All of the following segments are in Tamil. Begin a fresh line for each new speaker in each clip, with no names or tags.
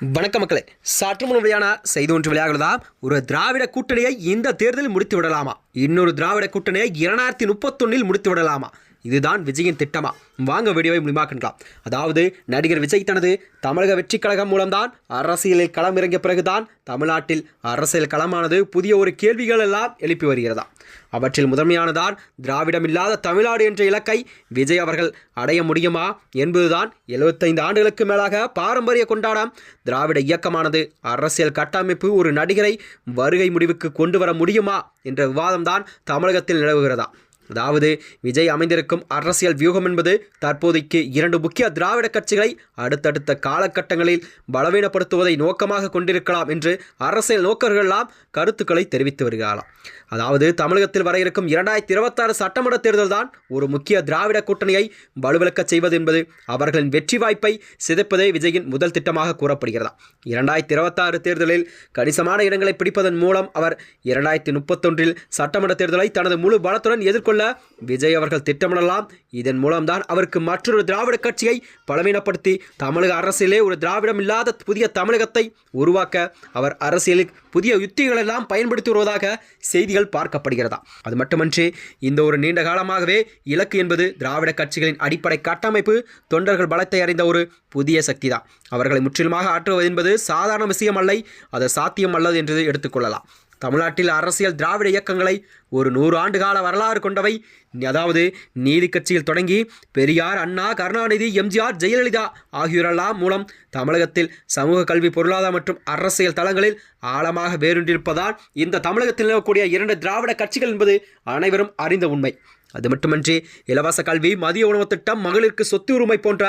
வணக்க மக்களே. சற்று முன் செய்து செய்தி ஒன்று வெளியாகிறதா ஒரு திராவிட கூட்டணியை இந்த தேர்தலில் முடித்து விடலாமா இன்னொரு திராவிட கூட்டணியை இரண்டாயிரத்தி முப்பத்தொன்னில் முடித்து விடலாமா இதுதான் விஜயின் திட்டமா? வாங்க வீடியோவை முடிமாக்கின்றலாம் அதாவது நடிகர் விஜய் தனது தமிழக வெற்றி கழகம் மூலம்தான் அரசியலில் களம் இறங்கிய பிறகுதான் தமிழ்நாட்டில் அரசியல் களமானது புதிய ஒரு கேள்விகள் எல்லாம் எழுப்பி வருகிறதா அவற்றில் முதன்மையானதான் திராவிடமில்லாத தமிழ்நாடு என்ற இலக்கை விஜய் அவர்கள் அடைய முடியுமா என்பதுதான் எழுபத்தைந்து ஆண்டுகளுக்கு மேலாக பாரம்பரிய கொண்டாடம். திராவிட இயக்கமானது அரசியல் கட்டமைப்பு ஒரு நடிகரை வருகை முடிவுக்கு கொண்டு வர முடியுமா என்ற விவாதம்தான் தமிழகத்தில் நிலவுகிறதா அதாவது விஜய் அமைந்திருக்கும் அரசியல் வியூகம் என்பது தற்போதைக்கு இரண்டு முக்கிய திராவிட கட்சிகளை அடுத்தடுத்த காலகட்டங்களில் பலவீனப்படுத்துவதை நோக்கமாக கொண்டிருக்கலாம் என்று அரசியல் நோக்கர்களெல்லாம் கருத்துக்களை தெரிவித்து வருகிறாராம் அதாவது தமிழகத்தில் வர இருக்கும் இரண்டாயிரத்தி இருபத்தாறு சட்டமன்ற தேர்தல் தான் ஒரு முக்கிய திராவிட கூட்டணியை வலுவிழக்கச் செய்வது என்பது அவர்களின் வெற்றி வாய்ப்பை சிதைப்பதே விஜயின் முதல் திட்டமாக கூறப்படுகிறதா. இரண்டாயிரத்தி இருபத்தாறு தேர்தலில் கணிசமான இடங்களை பிடிப்பதன் மூலம் அவர் இரண்டாயிரத்தி முப்பத்தொன்றில் சட்டமன்ற தேர்தலை தனது முழு பலத்துடன் எதிர்கொள்ள விஜய் அவர்கள் திட்டமிடலாம். இதன் மூலம்தான் அவருக்கு மற்றொரு திராவிட கட்சியை பலவீனப்படுத்தி தமிழக அரசியலே ஒரு திராவிடம் இல்லாத புதிய தமிழகத்தை உருவாக்க அவர் அரசியலில் புதிய யுத்திகளெல்லாம் பயன்படுத்தி வருவதாக செய்திகள் பார்க்கப்படுகிறதா. அது மட்டுமன்றி இந்த ஒரு நீண்ட காலமாகவே இலக்கு என்பது திராவிட கட்சிகளின் அடிப்படை கட்டமைப்பு தொண்டர்கள் பலத்தை அறிந்த ஒரு புதிய சக்தி தான் அவர்களை முற்றிலுமாக ஆற்றுவது என்பது சாதாரண விஷயம் அல்ல அது சாத்தியம் அல்லது என்று எடுத்துக்கொள்ளலாம் தமிழ்நாட்டில் அரசியல் திராவிட இயக்கங்களை ஒரு நூறு ஆண்டு கால வரலாறு கொண்டவை. அதாவது நீதி கட்சியில் தொடங்கி பெரியார் அண்ணா கருணாநிதி எம்ஜிஆர் ஜெயலலிதா ஆகியோரெல்லாம் மூலம் தமிழகத்தில் சமூக கல்வி பொருளாதார மற்றும் அரசியல் தளங்களில் ஆழமாக வேரூன்றிருப்பதால் இந்த தமிழகத்தில் நிலவக்கூடிய இரண்டு திராவிட கட்சிகள் என்பது அனைவரும் அறிந்த உண்மை. அது மட்டுமன்றி இலவச கல்வி மதிய உணவு திட்டம் மகளிருக்கு சொத்து உரிமை போன்ற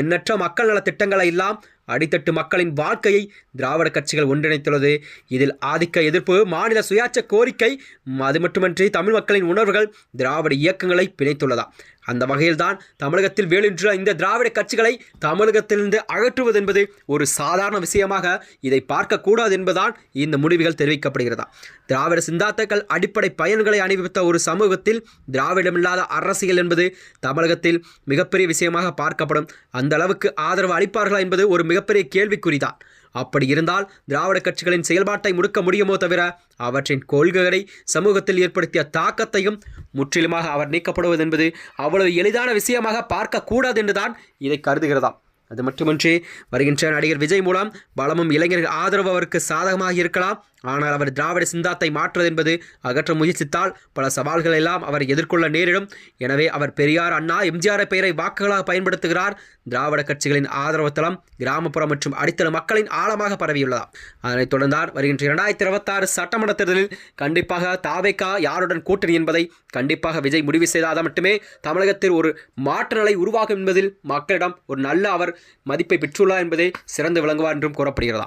எண்ணற்ற மக்கள் நல திட்டங்களை எல்லாம் அடித்தட்டு மக்களின் வாழ்க்கையை திராவிட கட்சிகள் ஒன்றிணைத்துள்ளது. இதில் ஆதிக்க எதிர்ப்பு மாநில சுயாட்ச கோரிக்கை அது மட்டுமன்றி தமிழ் மக்களின் உணர்வுகள் திராவிட இயக்கங்களை பிணைத்துள்ளதா? அந்த வகையில்தான் தமிழகத்தில் வேலுன்ற இந்த திராவிட கட்சிகளை தமிழகத்திலிருந்து அகற்றுவது என்பது ஒரு சாதாரண விஷயமாக இதை பார்க்கக்கூடாது என்பதுதான் இந்த முடிவுகள் தெரிவிக்கப்படுகிறதா. திராவிட சிந்தாத்தக்கள் அடிப்படை பயன்களை அணிவித்த ஒரு சமூகத்தில் திராவிடமில்லாத அரசியல் என்பது தமிழகத்தில் மிகப்பெரிய விஷயமாக பார்க்கப்படும். அந்த அளவுக்கு ஆதரவு அளிப்பார்களா என்பது ஒரு மிகப்பெரிய கேள்விக்குறிதான். அப்படி இருந்தால் திராவிட கட்சிகளின் செயல்பாட்டை முடுக்க முடியுமோ தவிர அவற்றின் கொள்கைகளை சமூகத்தில் ஏற்படுத்திய தாக்கத்தையும் முற்றிலுமாக அவர் நீக்கப்படுவது என்பது அவ்வளவு எளிதான விஷயமாக பார்க்கக்கூடாது என்றுதான் இதை கருதுகிறதாம். அது மட்டுமின்றி வருகின்ற நடிகர் விஜய் மூலம் பலமும் இளைஞர்கள் ஆதரவு அவருக்கு சாதகமாக இருக்கலாம். ஆனால் அவர் திராவிட சிந்தாத்தை மாற்றுவது என்பது அகற்ற முயற்சித்தால் பல சவால்கள் எல்லாம் அவர் எதிர்கொள்ள நேரிடும். எனவே அவர் பெரியார் அண்ணா எம்ஜிஆர் பெயரை வாக்குகளாக பயன்படுத்துகிறார். திராவிட கட்சிகளின் ஆதரவு தளம் கிராமப்புறம் மற்றும் அடித்தள மக்களின் ஆழமாக பரவியுள்ளதா அதனைத் தொடர்ந்தார் வருகின்ற இரண்டாயிரத்தி இருபத்தாறு சட்டமன்ற தேர்தலில் கண்டிப்பாக தாவேக்கா யாருடன் கூட்டணி என்பதை கண்டிப்பாக விஜய் முடிவு செய்தால் மட்டுமே தமிழகத்தில் ஒரு மாற்று நிலை உருவாகும் என்பதில் மக்களிடம் ஒரு நல்ல அவர் மதிப்பை பெற்றுள்ளார் என்பதை சிறந்து விளங்குவார் என்றும் கூறப்படுகிறதா